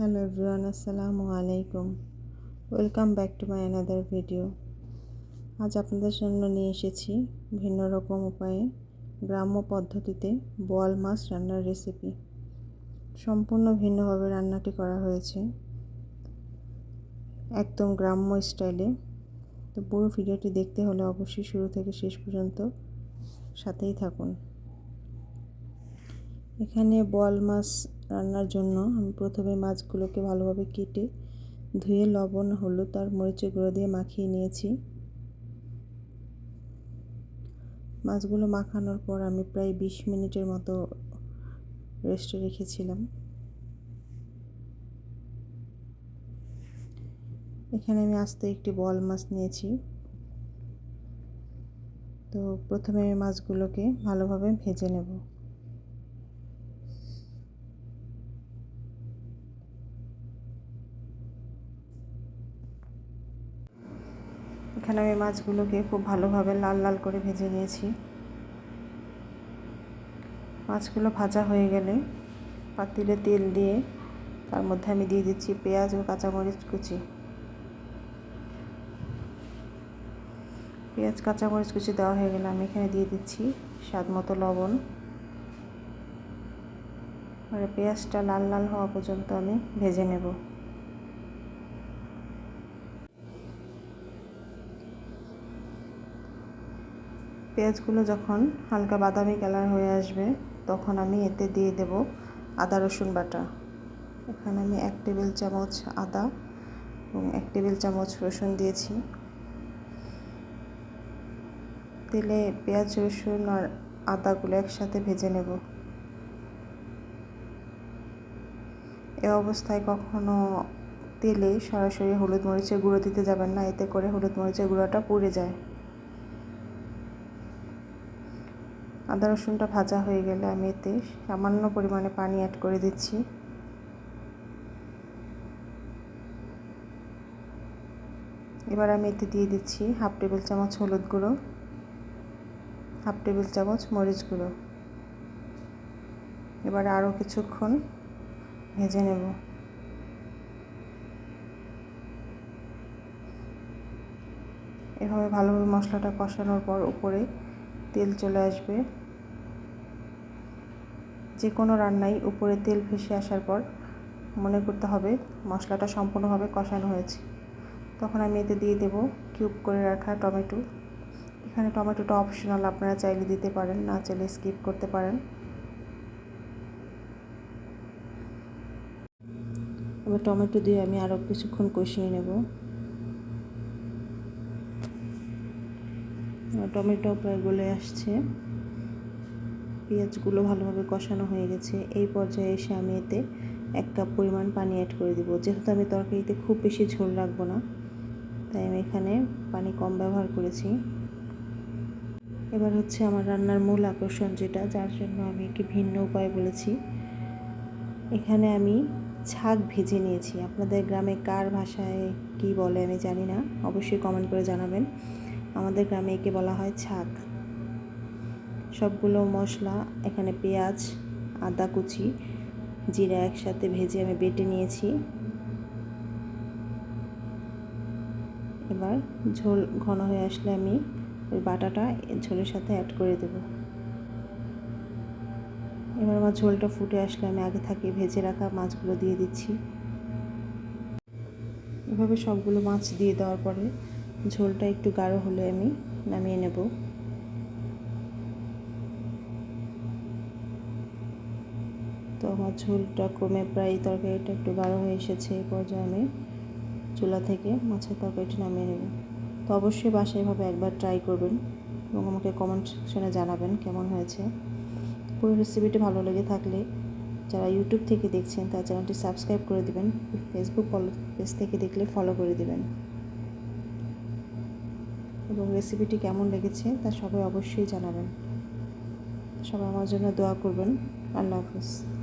Hello everyone আসসালামু আলাইকুম welcome back to my another video আজ আপনাদের জন্য নিয়ে এসেছি ভিন্ন রকম উপায়ে গ্রাম্য পদ্ধতিতে বোয়াল মাছ রান্নার রেসিপি সম্পূর্ণ ভিন্নভাবে রান্নাটি করা হয়েছে। একদম গ্রাম্য স্টাইলে তো পুরো ভিডিওটি দেখতে হলে অবশ্যই শুরু থেকে শেষ পর্যন্ত সাথেই থাকুন। এখানে বোয়াল মাছ রান্নার জন্য আমি প্রথমে মাছগুলোকে ভালোভাবে কেটে ধুয়ে লবণ, হলুদ আর মরিচের গুঁড়ো দিয়ে মাখিয়ে নিয়েছি। মাছগুলো মাখানোর পর আমি প্রায় বিশ মিনিটের মতো রেস্টে রেখেছিলাম। এখানে আমি আস্তে একটি বল মাছ নিয়েছি। তো প্রথমে মাছগুলোকে ভালোভাবে ভেজে নেব। এখানে আমি মাছগুলোকে খুব ভালোভাবে লাল লাল করে ভেজে নিয়েছি। মাছগুলো ভাজা হয়ে গেলে পাতিলে তেল দিয়ে তার মধ্যে আমি দিয়ে দিচ্ছি পেঁয়াজ ও কাঁচামরিচ কুচি। পেঁয়াজ, কাঁচামরিচ কুচি দেওয়া হয়ে গেলে আমি এখানে দিয়ে দিচ্ছি স্বাদ মতো লবণ। আর পেঁয়াজটা লাল লাল হওয়া পর্যন্ত আমি ভেজে নেব। পেঁয়াজগুলো যখন হালকা বাদামি কালার হয়ে আসবে, তখন আমি এতে দিয়ে দেব আদা, রসুন বাটা। এখানে আমি এক টেবিল চামচ আদা এবং এক টেবিল চামচ রসুন দিয়েছি। তেলে পেঁয়াজ, রসুন আর আদাগুলো একসাথে ভেজে নেব। এ অবস্থায় কখনো তেলে সরাসরি হলুদ মরিচের গুঁড়ো দিতে যাবেন না, এতে করে হলুদ মরিচের গুঁড়োটা পুড়ে যায়। আদা রসুনটা ভাজা হয়ে গেলে আমি এতে সামান্য পরিমাণে পানি অ্যাড করে দিচ্ছি। এবার আমি এতে দিয়ে দিচ্ছি হাফ টেবিল চামচ হলুদ গুঁড়ো, হাফ টেবিল চামচ মরিচ গুঁড়ো। এবার আরও কিছুক্ষণ ভেজে নেব। এভাবে ভালোভাবে মশলাটা কষানোর পর উপরে তেল চলে আসবে। যে কোনো রান্নাই উপরে তেল ভেসে আসার পর মনে করতে হবে মশলাটা সম্পূর্ণভাবে কষানো হয়েছে। তখন আমি এতে দিয়ে দেব কিউব করে রাখা টমেটো। এখানে টমেটোটা অপশনাল, আপনারা চাইলে দিতে পারেন, না চাইলে স্কিপ করতে পারেন। এবার টমেটো দিয়ে আমি আরও কিছুক্ষণ কষিয়ে নেব। টমেটো প্রায় গলে আসছে। পেঁয়াজগুলো ভালোভাবে কষানো হয়ে গেছে। এই পর্যায়ে এসে আমি এতে এক কাপ পরিমাণ পানি অ্যাড করে দেবো। যেহেতু আমি তরকারিতে খুব বেশি ঝোল রাখব না, তাই আমি এখানে পানি কম ব্যবহার করেছি। এবার হচ্ছে আমার রান্নার মূল আকর্ষণ যেটা, যার জন্য আমি একটি ভিন্ন উপায় বলেছি। এখানে আমি ছাগ ভেজে নিয়েছি। আপনাদের গ্রামে কার ভাষায় কি বলে আমি জানি না, অবশ্যই কমেন্ট করে জানাবেন। আমাদের গ্রামে একে বলা হয় ছাক। সবগুলো মশলা, এখানে পেঁয়াজ, আদা কুচি, জিরা একসাথে ভেজে আমি বেটে নিয়েছি। এবার ঝোল ঘন হয়ে আসলে আমি ওই বাটাটা ঝোলের সাথে অ্যাড করে দেব। এবার আমার ঝোলটা ফুটে আসলে আমি আগে থাকি ভেজে রাখা মাছগুলো দিয়ে দিচ্ছি। এভাবে সবগুলো মাছ দিয়ে দেওয়ার পরে ঝোলটা একটু গাঢ় হলে আমি নামিয়ে নেব। তো আমার ঝোলটা কমে প্রায় তরকারিটা একটু গাঢ় হয়ে এসেছে এই পর্যায়ে আমি চুলা থেকে মাছের তরকারিটি নামিয়ে নেব। তো অবশ্যই বাসায় এভাবে একবার ট্রাই করবেন এবং আমাকে কমেন্ট সেকশনে জানাবেন কেমন হয়েছে। পুরো রেসিপিটি ভালো লেগে থাকলে যারা ইউটিউব থেকে দেখছেন, তার চ্যানেলটি সাবস্ক্রাইব করে দেবেন ফেসবুক পেজ থেকে দেখলে ফলো করে দেবেন। এবং রেসিপিটি কেমন লেগেছে তা সবাই অবশ্যই জানাবেন। সবাই আমার জন্য দোয়া করবেন। আল্লাহ হাফিজ।